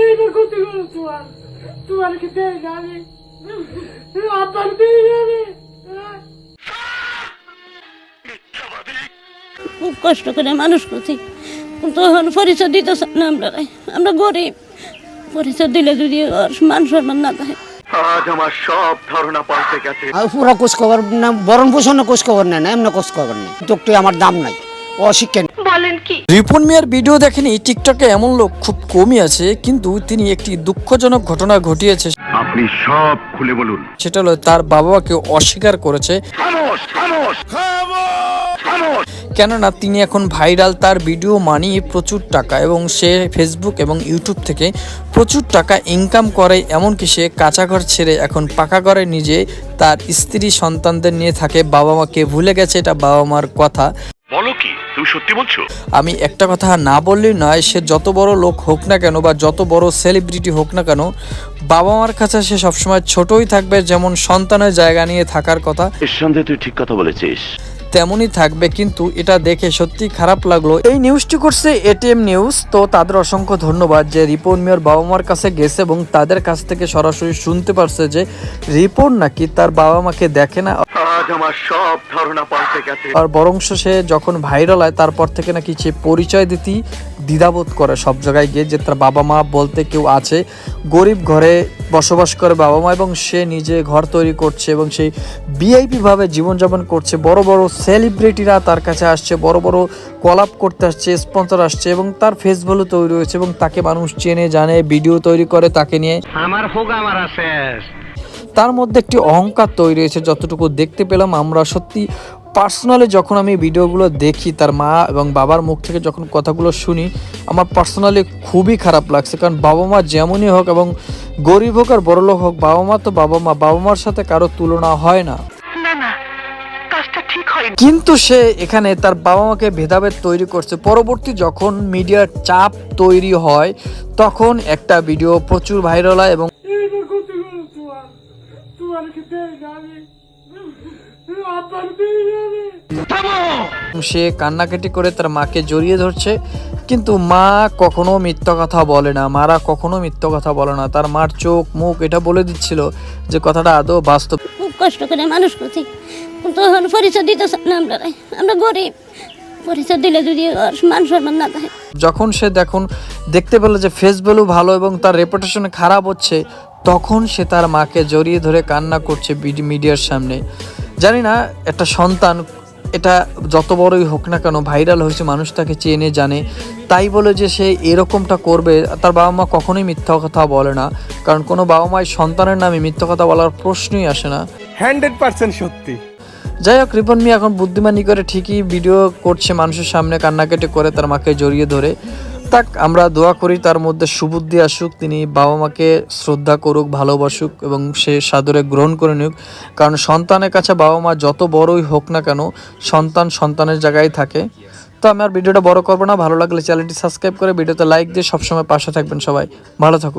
এইটা করতে গেল তোমার তোমার কি দেয় যাবে আব্বার দিয়ে যাবে খুব কষ্ট করে মানুষ করছি। কিন্তু এখন পরিচয় দিতেছে না আমরা আমরা গরিব। পরিচয় দিলে যদি মান সম্মান না থাকে। আজ আমার সব ধারণা পাল্টে গেছে। আর পুরো কোষ খবর না বরণ পোষণ কোষ খবর নেয় না এমন কোষ খবর নেই তোকে আমার দাম নাই। অশিক্ষা রিপন মিয়ার ভিডিও দেখেনি টিকটকে এমন লোক খুব কমই আছে কিন্তু তিনি একটি দুঃখজনক ঘটনা ঘটিয়েছে। আপনি সব খুলে বলুন। সেটা হলো তার বাবা মাকে অস্বীকার করেছে। কেননা তিনি এখন ভাইরাল তার ভিডিও মানিয়ে প্রচুর টাকা এবং সে ফেসবুক এবং ইউটিউব থেকে প্রচুর টাকা ইনকাম করে এমনকি সে কাঁচা ঘর ছেড়ে এখন পাকা ঘরে নিজে তার স্ত্রী সন্তানদের নিয়ে থাকে। বাবা মাকে ভুলে গেছে এটা বাবা মার কথা। কি তুমি সত্যি বলছো? আমি একটা কথা না বললেই নয় সে যত বড় লোক হোক না কেন বা যত বড় সেলিব্রিটি হোক না কেন বাবা মার কাছে সে সবসময় ছোটই থাকবে যেমন সন্তানের জায়গা নিয়ে থাকার কথা। নিঃসন্দেহে তুই ঠিক কথা বলেছিস। তেমনই থাকবে কিন্তু এটা দেখে সত্যি খারাপ লাগল। এই নিউজটি করছে এটিএম নিউজ তো তাদের অসংখ্য ধন্যবাদ যে রিপন মিয়ার বাবা মার কাছে গেছে এবং তাদের কাছ থেকে সরাসরি শুনতে পারছে যে রিপন নাকি তার বাবা মাকে দেখে না। আজ আমার সব ধারণা পাল্টে গেছে। আর বরংশ সে যখন ভাইরাল হয় তারপর থেকে নাকি সে পরিচয় দিতেই দ্বিধাবোধ করে সব জায়গায় গিয়ে যে তার বাবা মা বলতে কেউ আছে। গরিব ঘরে বসবাস করে বাবা মা এবং সে নিজে ঘর তৈরি করছে এবং সেই ভিআইপি ভাবে জীবনযাপন করছে। বড় বড় সেলিব্রিটিরা তার কাছে আসছে বড় বড় কলাপ করতে আসছে স্পন্সর আসছে এবং তার ফেস ভ্যালু তৈরি হয়েছে এবং তাকে মানুষ চেনে জানে ভিডিও তৈরি করে তাকে নিয়ে। আমার হোক আমার শেষ। তার মধ্যে একটি অহংকার তৈরি হয়েছে। যতটুকু দেখতে পেলাম আমরা সত্যি পার্সোনালি যখন আমি ভিডিওগুলো দেখি তার মা এবং বাবার মুখ থেকে যখন কথাগুলো শুনি আমার পার্সোনালি খুবই খারাপ লাগছে। কারণ বাবা মা যেমনই হোক এবং গরিব হোক আর বড়লোক হোক বাবা মা তো বাবা মা বাবা মার সাথে কারও তুলনা হয় না। কিন্তু সে এখানে তার বাবা মাকে ভেদাভেদ তৈরি করছে। পরবর্তী যখন মিডিয়ার চাপ তৈরি হয় তখন একটা ভিডিও প্রচুর ভাইরাল হয় এবং সে কান্নাকাটি করে তার মাকে জড়িয়ে ধরছে কিন্তু মা কখনো মিথ্যা কথা বলে না মারা কখনো মিথ্যা কথা বলে না। তার মার চোখ মুখ এটা বলে দিচ্ছিল যে কথাটা আদৌ বাস্তব। খুব কষ্ট করে মানুষ করছি। কিন্তু এখন পরিচয় দিতেছে না আমরা আমরা গরিব। পরিচয় দিলে যদি মান সম্মান না থাকে। যখন সে দেখুন দেখতে পেল যে ফেস ভ্যালু ভালো এবং তার রেপুটেশন খারাপ হচ্ছে তখন সে তার মাকে জড়িয়ে ধরে কান্না করছে মিডিয়ার সামনে। জানি না একটা সন্তান এটা যত বড়ই হোক না কেন ভাইরাল হয়েছে মানুষ তাকে চেনে জানে। তাই বলে যে সে এরকমটা করবে তার বাবা মা কখনোই মিথ্যা কথা বলে না। কারণ কোনো বাবা মাই সন্তানের নামে মিথ্যা কথা বলার প্রশ্নই আসে না। হান্ড্রেড পার্সেন্ট সত্যি। যাই হোক রিপন মিয়া এখন বুদ্ধিমানি করে ঠিকই ভিডিও করছে মানুষের সামনে কান্নাকাটি করে তার মাকে জড়িয়ে ধরে। তাক আমরা দোয়া করি তার মধ্যে সুবুদ্ধি আসুক, তিনি বাবা মাকে শ্রদ্ধা করুক, ভালোবাসুক এবং সে সাদরে গ্রহণ করে নিক। কারণ সন্তানের কাছে বাবা মা যত বড়ই হোক না কেন, সন্তান সন্তানের জায়গায় থাকে। তো আমি আর ভিডিওটা বড় করব না, ভালো লাগলে চ্যানেলটি সাবস্ক্রাইব করে ভিডিওতে লাইক দিয়ে সবসময় পাশে থাকবেন সবাই। ভালো থাকুন।